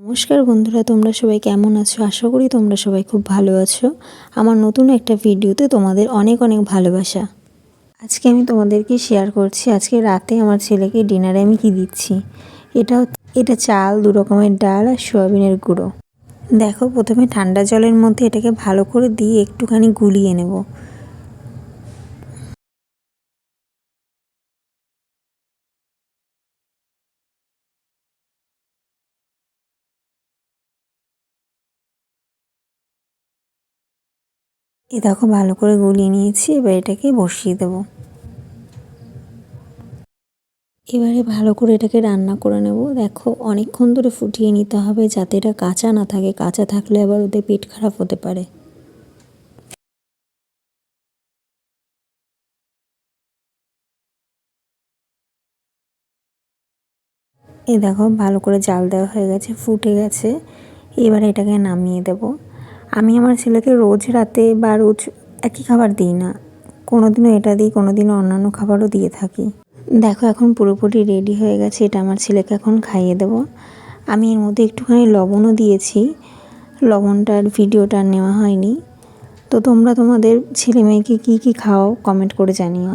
নমস্কার বন্ধুরা, তোমরা সবাই কেমন আছো? আশা করি তোমরা সবাই খুব ভালো আছো। আমার নতুন একটা ভিডিওতে তোমাদের অনেক অনেক ভালোবাসা। আজকে আমি তোমাদেরকে শেয়ার করছি, আজকে রাতে আমার ছেলেকে ডিনারে আমি কি দিচ্ছি? এটা এটা চাল, দু রকমের ডাল আর সোয়াবিনের গুঁড়ো। দেখো, প্রথমে ঠান্ডা জলের মধ্যে এটাকে ভালো করে দিয়ে একটুখানি গুলিয়ে নেব। এ দেখো, ভালো করে গুলিয়ে নিয়েছি, এবার এটাকে বসিয়ে দেব। এবারে ভালো করে এটাকে রান্না করে নেব। দেখো, অনেকক্ষণ ধরে ফুটিয়ে নিতে হবে যাতে এটা কাঁচা না থাকে। কাঁচা থাকলে আবার ওদের পেট খারাপ হতে পারে। এ দেখো, ভালো করে জাল দেওয়া হয়ে গেছে, ফুটে গেছে। এবার এটাকে নামিয়ে দেব। আমি আমার ছেলেকে রোজ রাতে বা রোজ একই খাবার দিই না। কোনো দিনও এটা দিই কোনো দিনও অন্যান্য খাবারও দিয়ে থাকি। দেখো, এখন পুরোপুরি রেডি হয়ে গেছে, এটা আমার ছেলেকে এখন খাইয়ে দেব। আমি এর মধ্যে একটুখানি লবণও দিয়েছি। লবণটার ভিডিওটা নেওয়া হয়নি। তো তোমরা তোমাদের ছেলে মেয়েকে কী কী খাও কমেন্ট করে জানিও।